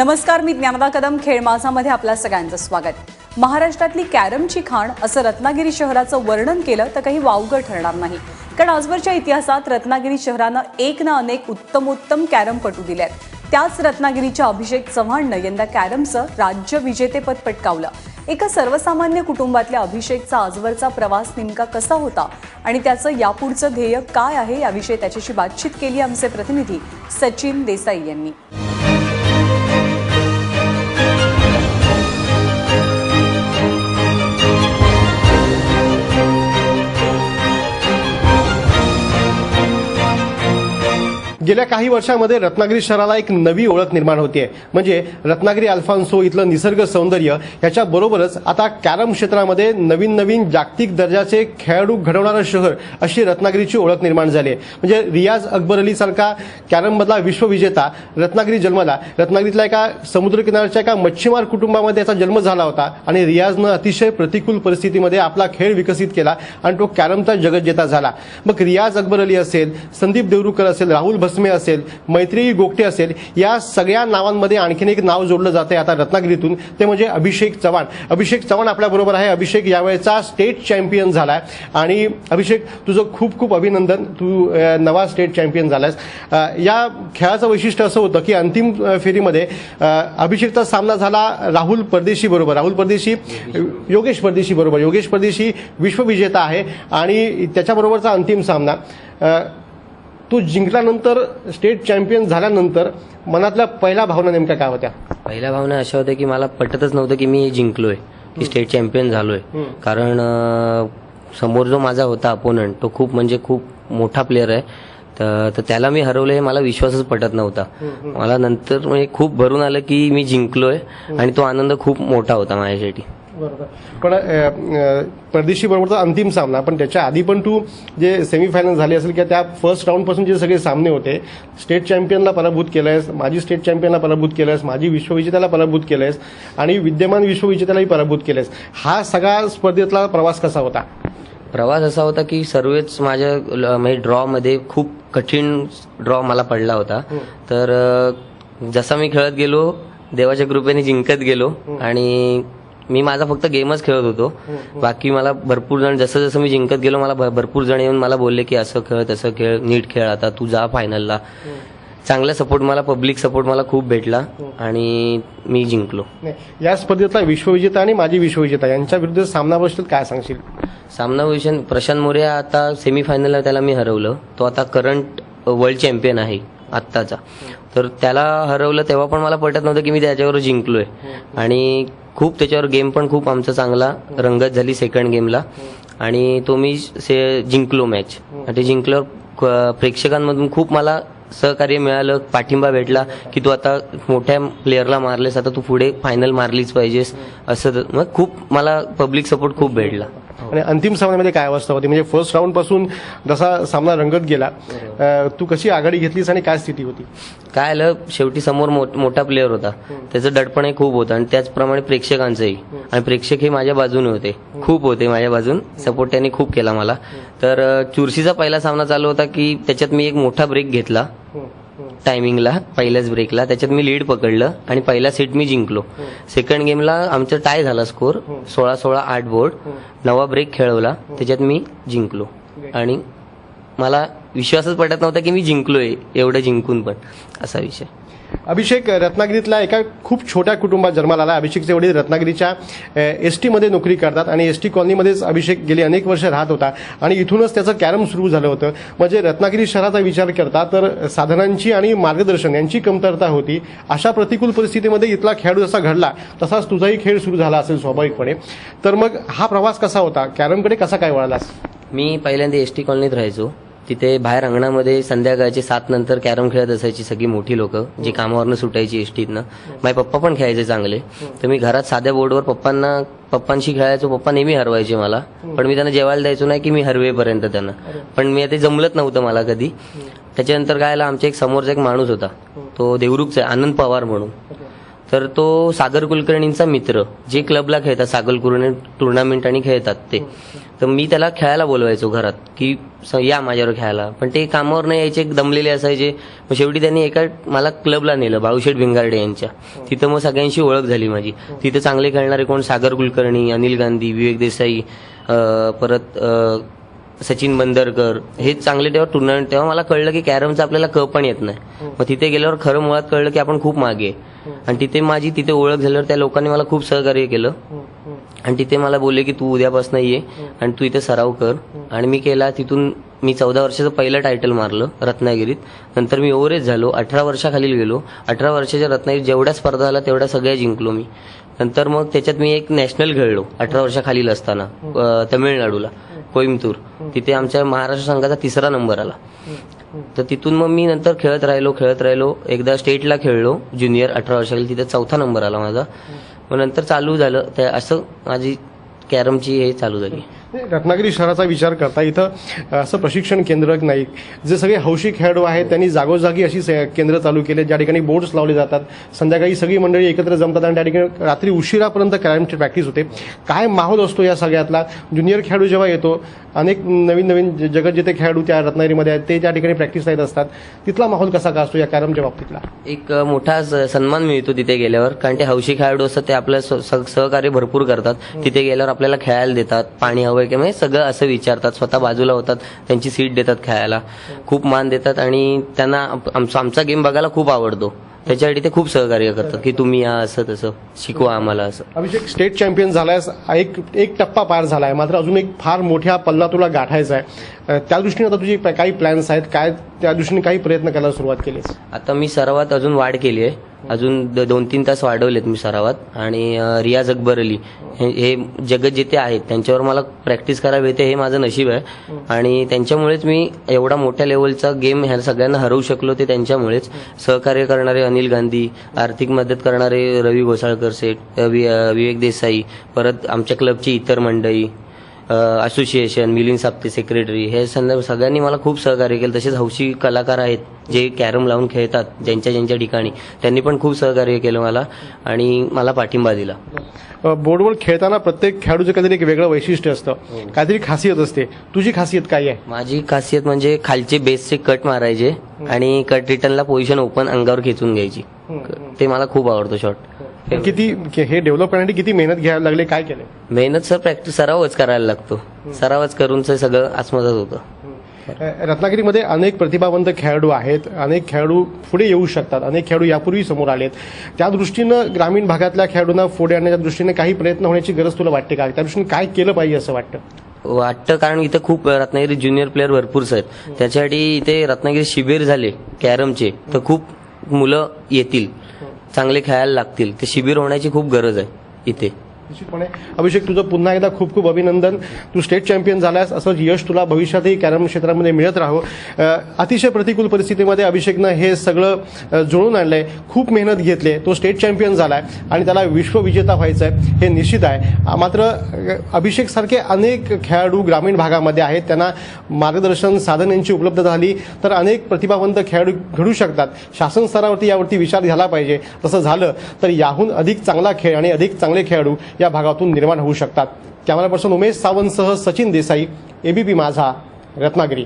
नमस्कार मी ज्ञानदा कदम खेळ माझामध्ये आपल्या सगळ्यांचं स्वागत. महाराष्ट्रातली कॅरमची खाण असं रत्नागिरी शहराचं वर्णन केलं तर काही वावगं ठरणार नाही. कारण आजवरच्या इतिहासात रत्नागिरी शहरानं एक ना अनेक उत्तमोत्तम कॅरमपटू दिले आहेत त्याच रत्नागिरीच्या अभिषेक चव्हाणनं यंदा कॅरमचं राज्य विजेतेपद पटकावलं. एका सर्वसामान्य कुटुंबातल्या अभिषेकचा आजवरचा प्रवास नेमका कसा होता आणि त्याचं यापुढचं ध्येय काय आहे याविषयी त्याच्याशी बातचीत केली आमचे प्रतिनिधी सचिन देसाई यांनी. गेल्या काही वर्षामध्ये रत्नागिरी शहराला एक नवी ओळख निर्माण होते म्हणजे रत्नागिरी अल्फान्सो इथलं निसर्ग सौंदर्य याच्या बरोबरच आता कॅरम क्षेत्रामध्ये नवीन नवीन जागतिक दर्जाचे खेळाडू घडवणारं शहर अशी रत्नागिरीची ओळख निर्माण झाली आहे म्हणजे रियाज अकबर अली सारखा कॅरममधला विश्वविजेता रत्नागिरी जन्मला. रत्नागिरीतल्या एका समुद्रकिनारच्या एका मच्छीमार कुटुंबामध्ये याचा जन्म झाला होता आणि रियाजनं अतिशय प्रतिकूल परिस्थितीमध्ये आपला खेळ विकसित केला आणि तो कॅरमचा जगज्जेता झाला. मग रियाज अकबर अली असेल संदीप देवरुकर असेल राहुल भस्मे असेल मैत्री गोगटे असेल या सगळ्या नावांमध्ये आणखीन एक नाव जोडलं जाते आता रत्नागिरीतून. ते म्हणजे अभिषेक चव्हाण. अभिषेक चव्हाण आपल्याबरोबर आहे. अभिषेक यावेळेचा स्टेट चॅम्पियन झालाय. आणि अभिषेक तुझं खूप खूप अभिनंदन. तू नवा स्टेट चॅम्पियन झालायस. या खेळाचं वैशिष्ट्य असं होतं की अंतिम फेरीमध्ये अभिषेकचा सामना झाला राहुल परदेशी बरोबर. राहुल परदेशी योगेश परदेशी बरोबर. योगेश परदेशी विश्वविजेता आहे. आणि त्याच्याबरोबरचा अंतिम सामना. तू जिंकल्यानंतर स्टेट चॅम्पियन झाल्यानंतर मनातल्या पहिल्या भावना नेमक्या काय होत्या? पहिल्या भावना अशा होत्या की मला पटतच नव्हतं की मी जिंकलोय की स्टेट चॅम्पियन झालोय. कारण समोर जो माझा होता अपोनंट तो खूप म्हणजे खूप मोठा प्लेअर आहे. तर तर त्याला मी हरवलं हे मला विश्वासच पटत नव्हता. मला नंतर म्हणजे खूप भरून आलं की मी जिंकलोय आणि तो आनंद खूप मोठा होता माझ्यासाठी. बरोबर. पण परदेशी बरोबरचा अंतिम सामना. पण त्याच्या आधी पण तू जे सेमीफायनल झाले असेल किंवा त्या फर्स्ट राऊंडपासून जे सगळे सामने होते स्टेट चॅम्पियनला पराभूत केलंयस माजी स्टेट चॅम्पियनला पराभूत केलंयस माजी विश्वविजेत्याला पराभूत केलंयस आणि विद्यमान विश्वविजेत्यालाही पराभूत केलंयस. हा सगळा स्पर्धेतला प्रवास कसा होता? प्रवास असा होता की सर्वच माझ्या म्हणजे ड्रॉमध्ये खूप कठीण ड्रॉ मला पडला होता. तर अं, जसा मी खेळत गेलो देवाच्या कृपेने जिंकत गेलो आणि मी माझा फक्त गेमच खेळत होतो. बाकी मला भरपूर जण जसं जसं मी जिंकत गेलो मला भरपूर जण येऊन मला बोलले की असं खेळ तसं खेळ नीट खेळ आता तू जा फायनलला चांगला सपोर्ट मला पब्लिक सपोर्ट मला खूप भेटला आणि मी जिंकलो. या स्पर्धेतला विश्वविजेता आणि माजी विश्वविजेता यांच्या विरुद्ध सामनाबद्दल काय सांगशील? सामना भूषण प्रशांत मोरे आता सेमीफायनलला त्याला मी हरवलं. तो आता करंट वर्ल्ड चॅम्पियन आहे आत्ताचा. तर त्याला हरवलं तेव्हा पण मला पटत नव्हतं की मी त्याच्यावर जिंकलोय. आणि खूप त्याच्यावर गेम पण खूप आमचा चांगला रंगत झाली सेकंड गेमला आणि तो मी से जिंकलो मॅच आणि ते जिंकल्यावर क- प्रेक्षकांमधून खूप मला सहकार्य मिळालं पाठिंबा भेटला की तू आता मोठ्या प्लेअरला मारलेस आता तू पुढे फायनल मारलीच पाहिजेस असं. तर- मग खूप मला पब्लिक सपोर्ट खूप भेटला. आणि अंतिम सामन्यामध्ये काय अवस्था होती? म्हणजे फर्स्ट राऊंडपासून जसा सामना रंगत गेला तू कशी आघाडी घेतलीस आणि काय स्थिती होती? काय आलं? शेवटी समोर मोठ- प्लेअर होता. त्याचं दडपणही खूप होतं आणि त्याचप्रमाणे प्रेक्षकांचंही. आणि प्रेक्षक हे माझ्या बाजूने होते. खूप होते माझ्या बाजून. सपोर्ट त्यांनी खूप केला मला. तर चुरशीचा पहिला सामना चालू होता की त्याच्यात मी एक मोठा ब्रेक घेतला. टायमिंगला पहिल्याच ब्रेकला त्याच्यात मी लीड पकडलं आणि पहिला सेट मी जिंकलो. सेकंड गेमला आमचं टाय झाला स्कोर सोळा सोळा आठ बोर्ड नवा ब्रेक खेळवला त्याच्यात मी जिंकलो. आणि मला विश्वासच पटत नव्हता की मी जिंकलोय एवढं जिंकून पण असा विषय. अभिषेक रत्नागिरीतल्या एका खूप छोट्या कुटुंबात जन्माला आला. अभिषेकचे वडील रत्नागिरीच्या एस टीमध्ये नोकरी करतात आणि एस टी कॉलनीमध्येच अभिषेक गेली अनेक वर्ष राहत होता. आणि इथूनच त्याचं कॅरम सुरू झालं होतं. म्हणजे रत्नागिरी शहराचा विचार करता तर साधनांची आणि मार्गदर्शन यांची कमतरता होती. अशा प्रतिकूल परिस्थितीमध्ये इथला खेळाडू जसा घडला तसाच तुझाही खेळ सुरू झाला असेल स्वाभाविकपणे. तर मग हा प्रवास कसा होता? कॅरमकडे कसा काय वळालास? मी पहिल्यांदा एस टी कॉलनीत राहायचो. तिथे बाहेर अंगणामध्ये संध्याकाळचे सात नंतर कॅरम खेळत असायची सगळी मोठी लोक जी कामावरनं सुटायची एसटीतनं. माझे पप्पा पण खेळायचे चांगले. तर मी घरात साध्या बोर्डवर पप्पांना पप्पांशी खेळायचो पप्पा नेहमी हरवायचे मला. पण मी त्यांना जेवायला द्यायचो नाही की मी हरवेपर्यंत त्यांना. पण मी ते जमलत नव्हतं मला कधी. त्याच्यानंतर काय आमच्या एक समोरचा एक माणूस होता. तो देवरुखचा आहे, आनंद पवार म्हणून. तर तो सागर कुलकर्णींचा मित्र जे क्लबला खेळतात सागर कुलकर्णी टुर्नामेंट आणि खेळतात ते. तर मी त्याला खेळायला बोलवायचो घरात की या माझ्यावर खेळायला. पण ते कामावर नाही यायचे दमलेले असायचे. मग शेवटी त्यांनी एका मला क्लबला नेलं भाऊशेठ भिंगारडे यांच्या. तिथं मग सगळ्यांशी ओळख झाली माझी. तिथं चांगले खेळणारे कोण सागर कुलकर्णी अनिल गांधी विवेक देसाई परत सचिन बंदरकर हे चांगले तेव्हा टुर्नामेंट तेव्हा मला कळलं की कॅरमचं आपल्याला क पण येत नाही. मग तिथे गेल्यावर खरं मुळात कळलं की आपण खूप मागे आहे. आणि तिथे माझी तिथे ओळख झाल्यावर त्या लोकांनी मला खूप सहकार्य केलं. आणि तिथे मला बोलले की तू उद्यापासून ये आणि तू इथे सराव कर. आणि मी केला तिथून मी चौदा वर्षाचं पहिलं टायटल मारलं रत्नागिरीत. नंतर मी ओव्हरेज झालो अठरा वर्षाखालील गेलो. अठरा वर्षाच्या रत्नागिरीत जेवढ्या स्पर्धा झाल्या तेवढ्या सगळ्या जिंकलो मी. नंतर मग त्याच्यात मी एक नॅशनल खेळलो अठरा वर्षाखालील असताना तमिळनाडूला कोईमतूर तिथे आमच्या महाराष्ट्र संघाचा तिसरा नंबर आला. तर तिथून मग मी नंतर खेळत राहिलो खेळत राहिलो. एकदा स्टेटला खेळलो ज्युनियर अठरा वर्षाखाली तिथे चौथा नंबर आला माझा. मग नंतर चालू झालं. त्या असं माझी कॅरमची हे चालू झाली. रत्नागिरी शहराचा विचार करता इथं असं प्रशिक्षण केंद्र नाही. जे सगळे हौशी खेळाडू आहेत त्यांनी जागोजागी अशी से- केंद्र चालू केले ज्या ठिकाणी बोर्ड्स लावले जातात. संध्याकाळी सगळी मंडळी एकत्र जमतात आणि त्या ठिकाणी रात्री उशिरापर्यंत कॅरमची प्रॅक्टिस होते. काय माहोल असतो या सगळ्यातला? ज्युनियर खेळाडू जेव्हा येतो अनेक नवीन नवीन जगत जिथे खेळाडू त्या रत्नागिरीमध्ये आहेत ते त्या ठिकाणी प्रॅक्टिस येत असतात. तिथला माहोल कसा का असतो या कॅरमच्या बाबतीतला? एक मोठा सन्मान मिळतो तिथे गेल्यावर. कारण ते हौशी खेळाडू असतात ते आपलं स- स- सहकार्य भरपूर करतात. तिथे गेल्यावर आपल्याला खेळायला देतात पाणी हवंय की म्हणजे सगळं असं विचारतात स्वतः बाजूला होतात त्यांची सीट देतात खेळायला. खूप मान देतात आणि त्यांना आम- आमचा गेम बघायला खूप आवडतो. त्याच्यासाठी ते खूप सहकार्य करतात की तुम्ही या असं तसं शिकवा आम्हाला असं. अभिषेक स्टेट चॅम्पियन झालायस एक एक टप्पा पार झालाय. मात्र अजून एक फार मोठ्या पल्ला तुला गाठायचा आहे. त्या दृष्टीने आता तुझी काही प्लॅन्स आहेत? काय त्या दृष्टीने काही प्रयत्न करायला सुरुवात केलीस? आता मी सरावात अजून वाढ केली आहे. अजून द- दोन तीन तास वाढवलेत मी सरावात आणि रियाज अकबर अली. हे जगत जिथे आहेत त्यांच्यावर मला प्रॅक्टिस करायला मिळते हे माझं नशीब आहे. आणि त्यांच्यामुळेच मी एवढा मोठ्या लेवलचा गेम ह्या सगळ्यांना हरवू शकलो ते त्यांच्यामुळेच. सहकार्य करणारे अनिल गांधी आर्थिक मदत करणारे रवी घोसाळकर सेठ विवेक देसाई परत आमच्या क्लबची इतर मंडळी असोसिएशन मिलिंद साप्ते सेक्रेटरी हे संदर्भ सगळ्यांनी मला खूप सहकार्य केलं. तसेच हौशी कलाकार आहेत जे कॅरम लावून खेळतात ज्यांच्या ज्यांच्या ठिकाणी. त्यांनी पण खूप सहकार्य केलं मला आणि मला पाठिंबा दिला. बोर्डवर खेळताना प्रत्येक खेळाडूचं काहीतरी एक वेगळं वैशिष्ट्य असतं. काहीतरी खासियत असते. तुझी खासियत काय आहे? माझी खासियत म्हणजे खालचे बेसचे कट मारायचे आणि कट रिटर्नला पोझिशन ओपन अंगावर खेचून घ्यायची. ते मला खूप आवडतो शॉट किती हे डेव्हलप करण्यासाठी किती मेहनत घ्यायला लागले काय केलं मेहनत सर प्रॅक्टिस सरावच करायला लागतो. सरावच करून सगळं आत्मसात होतं. रत्नागिरीमध्ये अनेक प्रतिभावंत खेळाडू आहेत अनेक खेळाडू पुढे येऊ शकतात अनेक खेळाडू यापूर्वी समोर आलेत. त्या दृष्टीनं ग्रामीण भागातल्या खेळाडूंना पुढे आणण्याच्या दृष्टीने काही प्रयत्न होण्याची गरज तुला वाटते का? त्या दृष्टीने काय केलं पाहिजे असं वाटतं? वाटतं कारण इथे खूप रत्नागिरी ज्युनियर प्लेअर भरपूरच आहेत त्याच्यासाठी इथे रत्नागिरी शिबिर झाले कॅरमचे. तर खूप मुलं येतील. चांगले खेळायला लागतील. ते शिबिर होण्याची खूप गरज आहे इथे. निश्चितपणे. अभिषेक तुझं पुन्हा एकदा खूप खूप अभिनंदन. तू स्टेट चॅम्पियन झालास असं यश तुला भविष्यातही कॅरम क्षेत्रामध्ये मिळत राहो अतिशय प्रतिकूल परिस्थितीमध्ये अभिषेकनं हे सगळं जुळून जुळून आणलंय. खूप मेहनत घेतली तो स्टेट चॅम्पियन झालाय आणि त्याला विश्वविजेता व्हायचं आहे हे निश्चित आहे. मात्र अभिषेकसारखे अनेक खेळाडू ग्रामीण भागामध्ये आहेत. त्यांना मार्गदर्शन साधन यांची उपलब्ध झाली तर अनेक प्रतिभावंत खेळाडू घडू शकतात. शासन स्तरावरती यावरती विचार झाला पाहिजे. तसं झालं तर याहून अधिक चांगला खेळ आणि अधिक चांगले खेळाडू या भागातून निर्माण होऊ शकतात. कॅमेरा पर्सन उमेश सावंतसह सचिन देसाई एबीपी माझा रत्नागिरी.